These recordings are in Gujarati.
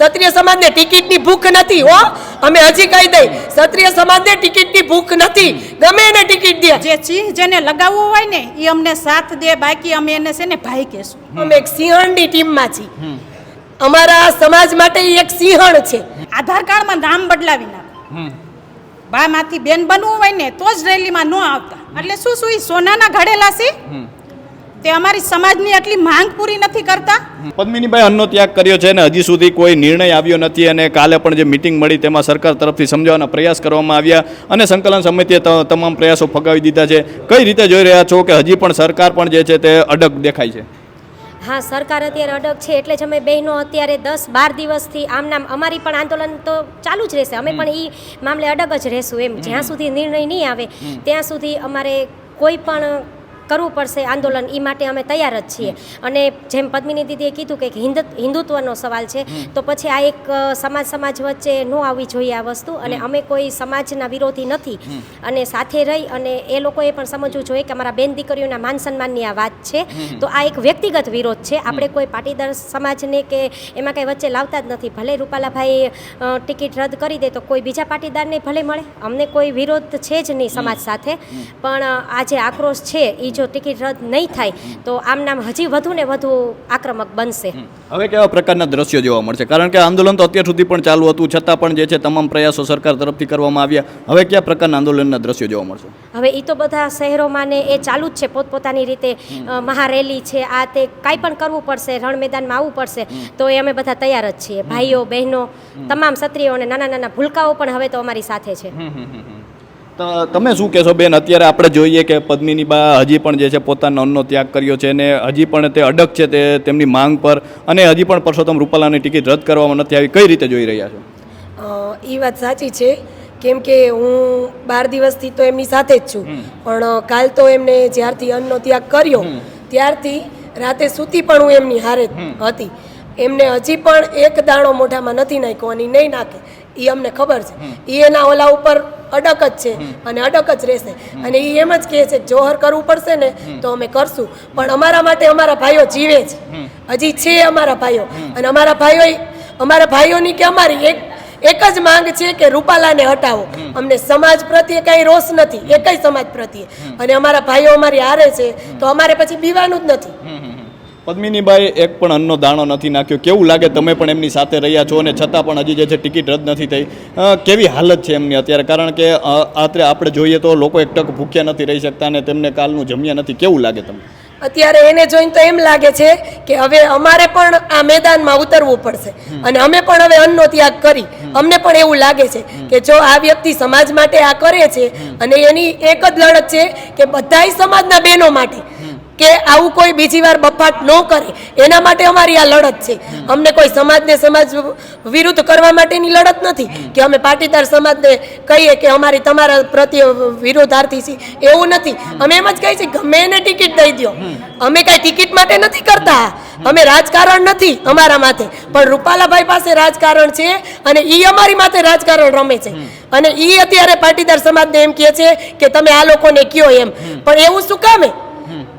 ક્ષત્રિય સમાજને ટિકિટની ભૂખ નથી હો. અમે હજી કહી દઈ ક્ષત્રિય સમાજને ટિકિટની ભૂખ નથી. ગમે એને ટિકિટ દે. જે સિંહ જેને લગાવવું હોય ને એ અમને સાથ દે બાકી અમે એને છે ને ભાઈ કહેશું. અમે એક સિંહણની ટીમમાં છીએ. અમારા સમાજ માટે એક સિંહણ છે. આધાર કાર્ડમાં નામ બદલાવી નાખો. બામાંથી બેન બનવું હોય ને તો જ રેલીમાં ન આવતા. એટલે શું શું સોનાના ઘડેલા છે? તે અમારી સમાજની આટલી માંગ પૂરી નથી કરતા? પદ્મિનીભાઈ અન્નનો ત્યાગ કર્યો છે અને હજી સુધી કોઈ નિર્ણય આવ્યો નથી અને કાલે પણ જે મિટિંગ મળી તેમાં સરકાર તરફથી સમજાવવાના પ્રયાસ કરવામાં આવ્યા અને સંકલન સમિતિએ ત- તમામ પ્રયાસો ફગાવી દીધા છે. કઈ રીતે જોઈ રહ્યા છો કે હજી પણ સરકાર પણ જે છે તે અડગ દેખાય છે? હા સરકાર અત્યારે અડગ છે એટલે જ અમે બહેનો અત્યારે દસ બાર દિવસથી આમ નામ અમારી પણ આંદોલન તો ચાલુ જ રહેશે. અમે પણ એ મામલે અડગ જ રહેશું એમ. જ્યાં સુધી નિર્ણય નહીં આવે ત્યાં સુધી અમારે કોઈ પણ કરવું પડશે આંદોલન એ માટે અમે તૈયાર જ છીએ. અને જેમ પદ્મિની દીદીએ કીધું કે હિન્દ હિન્દુત્વનો સવાલ છે તો પછી આ એક સમાજ સમાજ વચ્ચે ન આવવી જોઈએ આ વસ્તુ. અને અમે કોઈ સમાજના વિરોધી નથી. અને સાથે રહી અને એ લોકોએ પણ સમજવું જોઈએ કે અમારા બેન દીકરીઓના માન સન્માનની આ વાત છે. તો આ એક વ્યક્તિગત વિરોધ છે. આપણે કોઈ પાટીદાર સમાજને કે એમાં કંઈ વચ્ચે લાવતા જ નથી. ભલે રૂપાલાભાઈ ટિકિટ રદ કરી દે તો કોઈ બીજા પાટીદારને ભલે મળે. અમને કોઈ વિરોધ છે જ નહીં સમાજ સાથે. પણ આ જે આક્રોશ છે એ જો ટિકિટ રદ નહીં થાય તો આમ નામ હજી વધુ ને વધુ આક્રમક બનશે. હવે કેવા પ્રકારના દ્રશ્યો જોવા મળશે? કારણ કે આંદોલન તો અત્યાર સુધી પણ ચાલુ હતું છતાં પણ જે છે તમામ પ્રયાસો સરકાર તરફથી કરવામાં આવ્યા. હવે કયા પ્રકારના આંદોલનના દ્રશ્યો જોવા મળશે? હવે એ તો બધા શહેરોમાં ને એ ચાલુ જ છે પોતપોતાની રીતે મહારેલી છે આ તે કાંઈ પણ કરવું પડશે રણ મેદાનમાં આવવું પડશે તો એ અમે બધા તૈયાર જ છીએ. ભાઈઓ બહેનો તમામ ક્ષત્રિયો અને નાના નાના ભૂલકાઓ પણ હવે તો અમારી સાથે છે. તમે શું કહેશો બેન? અત્યારે આપણે જોઈએ કે પદ્મિની બા હજી પણ જે છે પોતાનો અન્નનો ત્યાગ કર્યો છે અને હજી પણ તે અડગ છે તે તેમની માંગ પર અને હજી પણ પરસોત્તમ રૂપાલાની ટિકિટ રદ કરવામાં નથી આવી. કઈ રીતે જોઈ રહ્યા છો? એ વાત સાચી છે. કેમ કે હું બાર દિવસથી તો એમની સાથે જ છું. પણ કાલ તો એમને જ્યારથી અન્નનો ત્યાગ કર્યો ત્યારથી રાતે સૂતી પણ હું એમની હારે હતી. એમને હજી પણ એક દાણો મોઢામાં નથી નાખ્યો અને નહીં નાખે. એ અમને ખબર છે. એ એના ઓલા ઉપર અડક જ છે અને અડક જ રહેશે. અને એ એમ જ કહે છે જોહર કરવું પડશે ને તો અમે કરશું. પણ અમારા માટે અમારા ભાઈઓ જીવે છે. હજી છે અમારા ભાઈઓ. અને અમારા ભાઈઓ અમારા ભાઈઓની કે અમારી એક એક જ માંગ છે કે રૂપાલાને હટાવો. અમને સમાજ પ્રત્યે કઈ રોષ નથી. એકય સમાજ પ્રત્યે. અને અમારા ભાઈઓ અમારી હારે છે તો અમારે પછી બીવાનું જ નથી. પદ્મિનીબાઈ એક પણ અન્નનો દાણો નથી નાખ્યો. કેવું લાગે તમે પણ એમની સાથે રહ્યા છો અને છતાં પણ હજી જે છે ટિકિટ રદ નથી થઈ. કેવી હાલત છે એમની અત્યારે? કારણ કે અત્યારે આપણે જોઈએ તો લોકો એકટક ભૂખ્યા નથી રહી શકતા અને તેમને કાલનું જમ્યા નથી. કેવું લાગે તમને? અત્યારે એને જોઈને તો એમ લાગે છે કે હવે અમારે પણ આ મેદાનમાં ઉતરવું પડશે. અને અમે પણ હવે અન્નનો ત્યાગ કરી. અમને પણ એવું લાગે છે કે જો આ વ્યક્તિ સમાજ માટે આ કરે છે અને એની એક જ લડત છે કે બધાય સમાજના બહેનો માટે. કે આવું કોઈ બીજી વાર બફાટ ન કરે. એના માટે અમારી આ લડત છે. અમને કોઈ સમાજને સમાજ વિરુદ્ધ કરવા માટેની લડત નથી કે અમે પાટીદાર સમાજને કહીએ કે અમારી તમારા પ્રત્યે વિરોધાર્થી છીએ. એવું નથી. અમે એમ જ કહીએ છીએ, ગમે એને ટિકિટ દઈ દો અમે કાંઈ ટિકિટ માટે નથી કરતા. અમે રાજકારણ નથી અમારા માથે. પણ રૂપાલાભાઈ પાસે રાજકારણ છે અને ઈ અમારી માથે રાજકારણ રમે છે. અને ઈ અત્યારે પાટીદાર સમાજને એમ કહે છે કે, તમે આ લોકોને કયો એમ. પણ એવું શું કામે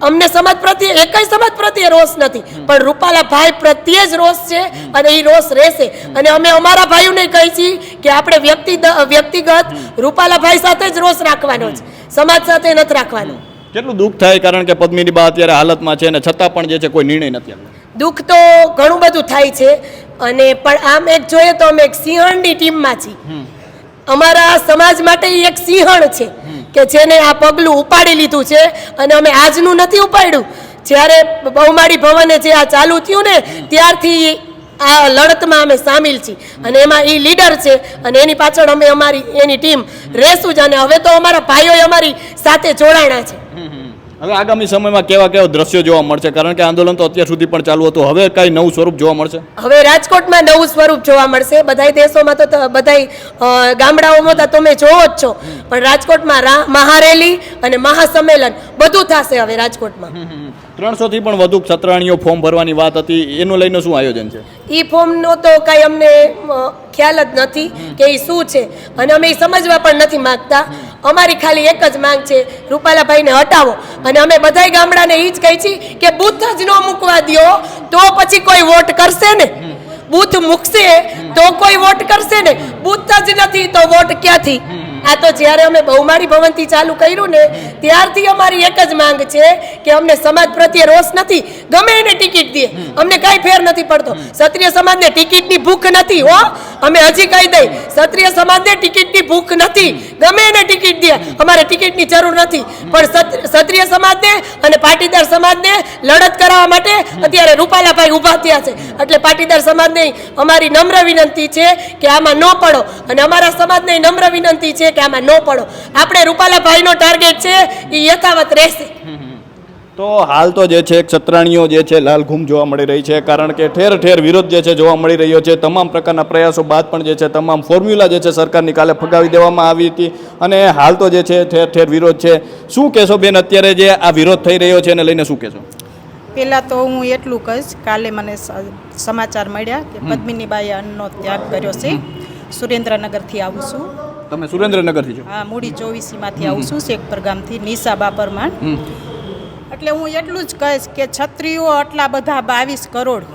અમને સમાજ પ્રત્યે એકય સમાજ પ્રત્યે રોષ નથી. પણ રૂપાલા ભાઈ પ્રત્યે જ રોષ છે અને એ રોષ રહેશે. અને અમે અમારા ભાઈઓને કહી છીએ કે આપણે વ્યક્તિ વ્યક્તિગત રૂપાલા ભાઈ સાથે જ રોષ રાખવાનો છે. સમાજ સાથે નથી રાખવાનો. કેટલું દુઃખ થાય કારણ કે પદ્મિની બા અત્યારે હાલતમાં છે અને છતાં પણ જે છે કોઈ નિર્ણય નથી દુઃખ તો ઘણું બધું થાય છે. અને પણ આમ એક જોઈએ તો અમે એક સિંહણની ટીમમાં છીએ. અમારા સમાજ માટે એક સિંહણ છે. કે જેને આ પગલું ઉપાડી લીધું છે અને અમે આજનું નથી ઉપાડ્યું. જ્યારે બહુમાળી ભવને જે આ ચાલુ થયું ને ત્યારથી આ લડતમાં અમે સામેલ છીએ. અને એમાં એ લીડર છે અને એની પાછળ અમે અમારી એની ટીમ રહેશું જ અને હવે તો અમારા ભાઈઓ અમારી સાથે જોડાણા છે. હવે આગામી સમયમાં કેવા કેવા દ્રશ્યો જોવા મળશે? કારણ કે આંદોલન તો અત્યાર સુધી પણ ચાલુ હતું. હવે કઈ નવું સ્વરૂપ જોવા મળશે? હવે રાજકોટમાં નવું સ્વરૂપ જોવા મળશે. બધાય દેશોમાં તો બધાય ગામડાઓમાં તો તમે જોવો જ છો. પણ રાજકોટમાં મહારેલી અને મહાસંમેલન બધું થશે હવે રાજકોટમાં. ત્રણસો થી પણ વધુ છત્રાણીઓ ફોર્મ ભરવાની વાત હતી. એનું લઈને શું આયોજન છે? ઈ ફોર્મનો તો કાંઈ અમને ખ્યાલ જ નથી કે એ શું છે. અને અમે સમજવા પણ નથી માંગતા. અમારી ખાલી એક જ માંગ છે, રૂપાલાભાઈને હટાવો. અને અમે બધાય ગામડાને એ જ કહી છીએ કે બુથ જ ન મૂકવા દ્યો, તો પછી કોઈ વોટ કરશે ને? બુથ મૂકશે, તો કોઈ વોટ કરશે ને? બુથ જ નથી, તો વોટ ક્યાંથી? આ તો જ્યારે અમે બહુમાળી ભવનથી ચાલુ કર્યું ને, ત્યારથી અમારી એક જ માંગ છે કે અમને સમાજ પ્રત્યે રોષ નથી, ગમે એને ટિકિટ દે. અમને કાંઈ ફેર નથી પડતો. ક્ષત્રિય સમાજને ટિકિટની ભૂખ નથી, હો. અમે હજી કહી દઈ, ક્ષત્રિય સમાજને ટિકિટની ભૂખ નથી, ગમે એને ટિકિટ દે. અમારે ટિકિટની જરૂર નથી. પણ ક્ષત્રિય સમાજને અને પાટીદાર સમાજને લડત કરાવવા માટે અત્યારે રૂપાલાભાઈ ઊભા થયા છે. એટલે પાટીદાર સમાજને અમારી નમ્ર વિનંતી છે કે આમાં ન પડો. અને અમારા સમાજને નમ્ર વિનંતી છે કે આમાં ન પડો. આપણે રૂપાલાભાઈનો ટાર્ગેટ છે એ યથાવત રહેશે. તો હાલ તો જે છે ક્ષત્રાણીઓ જે છે લાલ ઘૂમ જોવા મળી રહી છે કારણ કે ઠેર ઠેર વિરોધ જે છે જોવા મળી રહ્યો છે. તમામ પ્રકારના પ્રયાસો બાદ પણ જે છે તમામ ફોર્મ્યુલા જે છે સરકારની કાલે ફગાવી દેવામાં આવી હતી. અને હાલ તો જે છે ઠેર ઠેર વિરોધ છે. શું કહેશો બેન અત્યારે જે આ વિરોધ થઈ રહ્યો છે એને લઈને શું કહેશો? પહેલાં તો હું એટલું કહીશ કાલે મને સમાચાર મળ્યા કે પદ્મિનીબાઈએ અન્નનો ત્યાગ કર્યો છે. સુરેન્દ્રનગરથી આવું છું. તમે સુરેન્દ્રનગરથી છો? હા મૂડી ચોવીસીમાંથી આવું છું શેખપર ગામથી નિશા બાપરમાન એટલે હું એટલું જ કહીશ કે છત્રીઓ આટલા બધા બાવીસ કરોડ.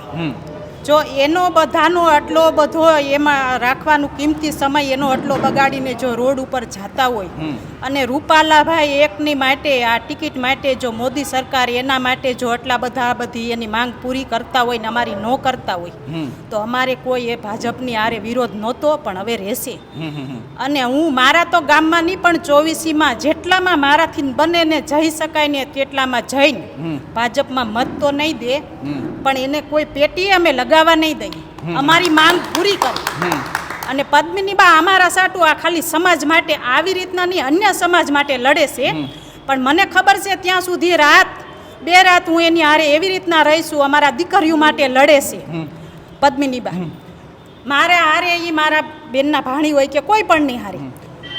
જો એનો બધાનો આટલો બધો એમાં રાખવાનું કિંમતી સમય એનો આટલો બગાડીને જો રોડ ઉપર જતા હોય અને રૂપાલાભાઈ એકની માટે આ ટિકિટ માટે જો મોદી સરકાર એના માટે જો આટલા બધા બધી એની માંગ પૂરી કરતા હોય ને અમારી ન કરતા હોય તો અમારે કોઈ એ ભાજપની આરે વિરોધ નહોતો પણ હવે રહેશે. અને હું મારા તો ગામમાં નહીં પણ ચોવીસીમાં જેટલામાં મારાથી બને ને જઈ શકાય ને તેટલામાં જઈને ભાજપમાં મત તો નહીં દે પણ એને કોઈ પેટી અમે લગાવવા નહીં દઈએ. અમારી માંગ પૂરી કરી. અને પદ્મિની બા અમારા સાટું આ ખાલી સમાજ માટે આવી રીતના નહીં અન્ય સમાજ માટે લડે છે. પણ મને ખબર છે ત્યાં સુધી રાત બે રાત હું એની હારે એવી રીતના રહીશું અમારા દીકરીઓ માટે લડે છે. પદ્મિની બા. મારે હારે એ મારા બેનના ભાણી હોય કે કોઈ પણ નહીં હારે.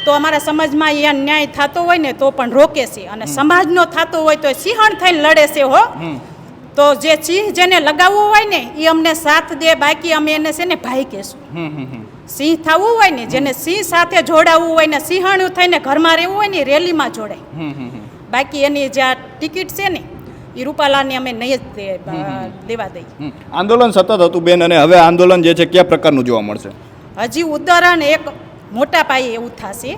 તો અમારા સમાજમાં એ ન્યાય થતો હોય ને તો પણ રોકે છે. અને સમાજનો થતો હોય તો સિંહણ થઈને લડે છે હો. તો જે સિંહ જેને લગાવવું હોય ને એ અમને સાથ દે બાકી અમે એને છે ને ભાઈ કહેશું. સિંહ થવું હોય ને જેને સિંહ સાથે જોડાવવું હોય ને સિંહણું થઈને ઘરમાં રહેવું હોય ને રેલીમાં જોડાય. બાકી એની જે આ ટિકિટ છે ને એ રૂપાલાની અમે નહીં જ દેવા દઈએ. આંદોલન સતત હતું બેન અને હવે આંદોલન જે છે કયા પ્રકારનું જોવા મળશે? હજી ઉદાહરણ એક મોટા પાયે એવું થશે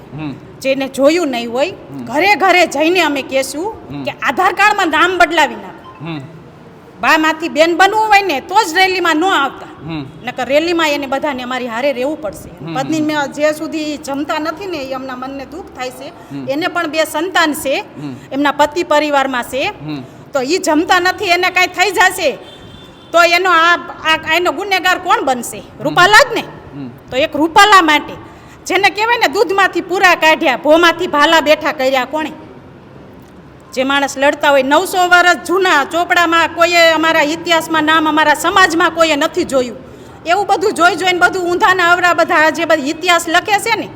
જેને જોયું નહીં હોય ઘરે ઘરે જઈને અમે કહેશું કે આધાર કાર્ડમાં નામ બદલાવી નાખો. બામાંથી બેન બનવું હોય ને તો જ રેલીમાં ન આવતા. નકર રેલીમાં એને બધાને અમારી હારે રહેવું પડશે. પત્ની જે સુધી જમતા નથી ને એમના મનને દુઃખ થાય છે. એને પણ બે સંતાન છે. એમના પતિ પરિવારમાં છે. તો એ જમતા નથી એને કાંઈ થઈ જશે. તો એનો આ આ એનો ગુનેગાર કોણ બનશે? રૂપાલા જ ને? તો એક રૂપાલા માટે. જેને કહેવાય ને દૂધમાંથી પૂરા કાઢ્યા ભોમાંથી ભાલા બેઠા કર્યા કોણે? જે માણસ લડતા હોય નવસો વર્ષ જૂના ચોપડામાં કોઈએ અમારા ઇતિહાસમાં નામ અમારા સમાજમાં કોઈએ નથી જોયું. એવું બધું જોઈ જોઈને બધું ઊંધાના અવરા બધા જે બધા ઇતિહાસ લખે છે ને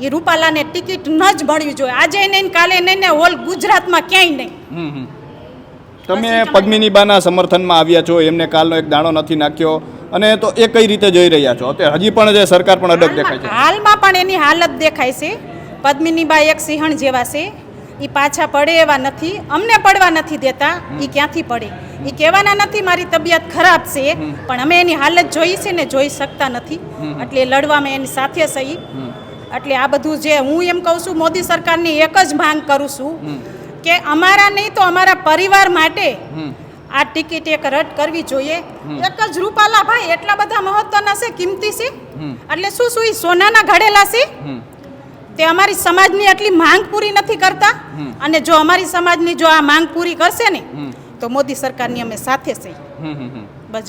એ રૂપાલાને ટિકિટ ન જ મળવી જોઈએ. આજે નહીં કાલે નહીં ને હોલ ગુજરાતમાં ક્યાંય નહીં. તમે પદ્મિની બાના સમર્થનમાં આવ્યા છો એમને કાલનો એક દાણો નથી નાખ્યો. અને તો એ કઈ રીતે જોઈ રહ્યા છો? અત્યારે હજી પણ જે સરકાર પણ અડગ દેખાય છે. હાલમાં પણ એની હાલત દેખાય છે. પદ્મિનીબા એક સિંહણ જેવા છે. એ પાછા પડે એવા નથી. અમને પડવા નથી દેતા એ ક્યાંથી પડે? એ કહેવાના નથી મારી તબિયત ખરાબ છે પણ અમે એની હાલત જોઈ છે ને જોઈ શકતા નથી. એટલે લડવામાં એની સાથે સહી. એટલે આ બધું જે હું એમ કહું છું મોદી સરકારની એક જ માંગ કરું છું કે અમારા નહીં તો અમારા પરિવાર માટે આ ટિકિટ એક રદ કરવી જોઈએ. એક જ રૂપાલા ભાઈ એટલા બધા મહત્વના છે કિંમતી છે. એટલે શું શું એ સોનાના ઘડેલા છે. તે અમારી સમાજની આટલી માંગ પૂરી નથી કરતા. અને જો અમારી સમાજની જો આ માંગ પૂરી કરશે ને તો મોદી સરકારની અમે સાથે છે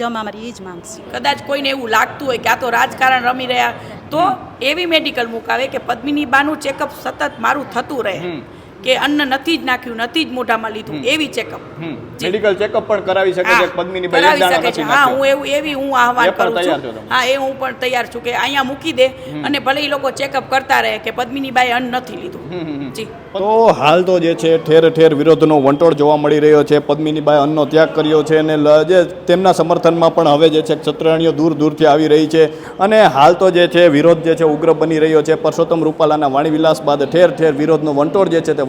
અમે અમારી એ જ માંગ છે. કદાચ કોઈને એવું લાગતું હોય કે આ તો રાજકારણ રમી રહ્યા તો એવી મેડિકલ મુકાવે કે પદ્મિની બાનું ચેકઅપ સતત મારું થતું રહે. કે અન્ન નથી જ નાખ્યું નથી જ મોઢામાં લીધું એવી ચેકઅપ મેડિકલ ચેકઅપ પણ કરાવી શકે છે પદ્મિની બાઈ કરાવી શકે છે. હા હું એવું એવી હું આહવાન કરું છું. હા એ હું પણ તૈયાર છું કે અહીંયા મૂકી દે અને ભલે એ લોકો ચેકઅપ કરતા રહે કે પદ્મિની બાઈ અન્ન નથી લીધું. જી. તો હાલ તો જે છે ઠેર ઠેર વિરોધનો વંટોળ જોવા મળી રહ્યો છે. પદ્મિનીબાઈ અન્નનો ત્યાગ કર્યો છે અને જે તેમના સમર્થનમાં પણ હવે જે છે ક્ષત્રિણીઓ દૂર દૂરથી આવી રહી છે. અને હાલ તો જે છે વિરોધ જે છે ઉગ્ર બની રહ્યો છે. પરસોત્તમ રૂપાલાના વાણીવિલાસ બાદ ઠેર ઠેર વિરોધનો વંટોળ જે છે તે